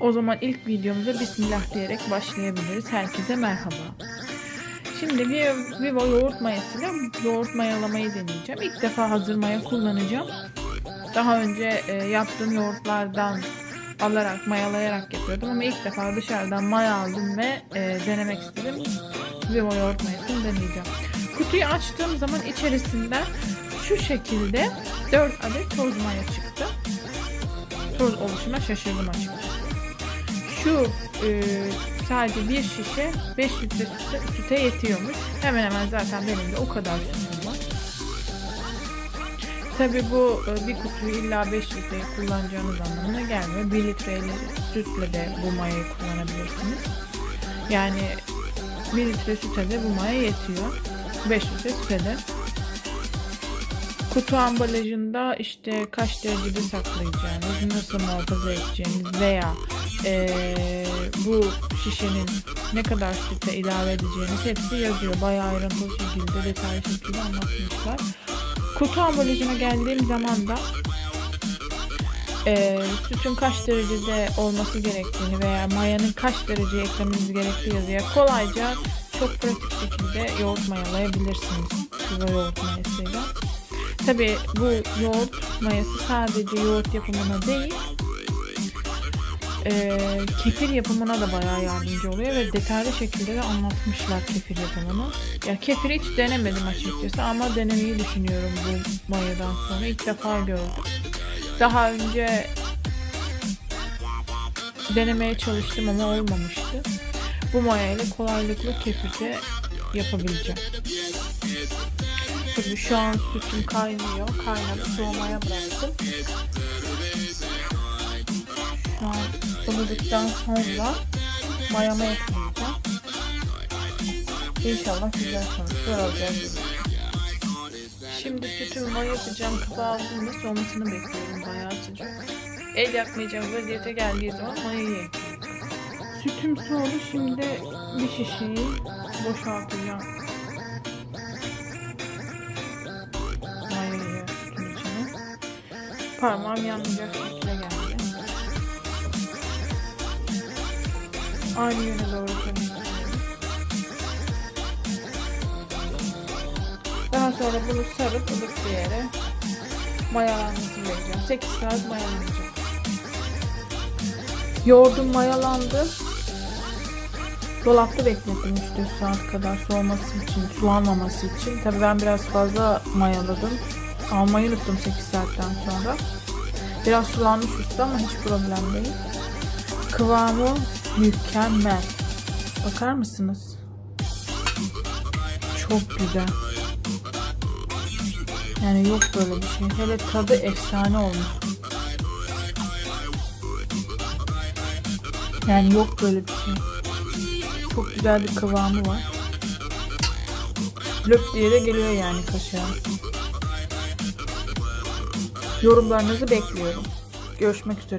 O zaman ilk videomuza Bismillah diyerek başlayabiliriz. Herkese merhaba. Şimdi bir Vivo yoğurt mayasıyla yoğurt mayalamayı deneyeceğim. İlk defa hazır maya kullanacağım. Daha önce e, yaptığım yoğurtlardan alarak, mayalayarak yapıyordum ama ilk defa dışarıdan maya aldım ve e, denemek istedim. Vivo yoğurt mayasını deneyeceğim. Kutuyu açtığım zaman içerisinden şu şekilde 4 adet toz maya çıktı. Toz oluşuna şaşırdım açıkçası. Şu e, sadece bir şişe 5 litre süte, yetiyormuş. Hemen hemen zaten benim de o kadar sütüm var. Tabi bu e, bir kutuyu illa 5 litreyi kullanacağınız anlamına gelmiyor. 1 litreyle sütle de bu mayayı kullanabilirsiniz. Yani 1 litre süte de bu maya yetiyor. 5 litre süte de. Kutu ambalajında işte kaç derecede saklayacağınız, nasıl muhafaza edeceğiniz veya eee, bu şişenin ne kadar süte ilave edeceğiniz hepsi yazıyor. Bayağı ayrıntılı şekilde, detaylı şekilde anlatmışlar. Kutu ambalajına geldiğim zaman da eee, sütün kaç derecede olması gerektiğini veya mayanın kaç dereceye eklemeniz gerektiği yazıyor. Kolayca çok pratik şekilde yoğurt mayalayabilirsiniz. Sıvı yoğurt mayasıyla. Tabi bu yoğurt mayası sadece yoğurt yapımına değil eee, kefir yapımına da bayağı yardımcı oluyor ve detaylı şekilde de anlatmışlar kefir yapımını. Ya kefir hiç denemedim açıkçası ama denemeyi düşünüyorum bu mayadan sonra. İlk defa gördüm. Daha önce denemeye çalıştım ama olmamıştı. Bu maya ile kolaylıkla kefir de yapabileceğim. Tabii şu an sütüm kaynıyor. Kaynadı soğumaya bıraktım. Şu an ılıdıktan sonra mayama ekleyeceğim. İnşallah güzel sonuçlar alacağız. Şimdi sütümü yapacağım. Aldığımda soğumasını bekliyorum. Bayağı sıcak. El yakmayacağım vaziyete geldiği zaman mayayı ekleyeceğim. Sütüm soğudu. Şimdi bir şişeyi boşaltacağım. içine. Parmağım yanmayacak şekilde geldi. Aynı yöne doğru. Daha sonra bunu sarıp ılık bir yere mayalanmasını vereceğim. 8 saat mayalanacak. Yoğurdum mayalandı. Dolapta beklettim 3-4 saat kadar soğuması için, sulanmaması için. Tabii ben biraz fazla mayaladım. Almayı unuttum 8 saatten sonra. Biraz sulanmış üstü ama hiç problem değil. Kıvamı mükemmel. Bakar mısınız? Çok güzel. Yani yok böyle bir şey. Hele tadı efsane olmuş. Yani yok böyle bir şey. Çok güzel bir kıvamı var. Löp diye de geliyor yani kaşığa. Yorumlarınızı bekliyorum. Görüşmek üzere.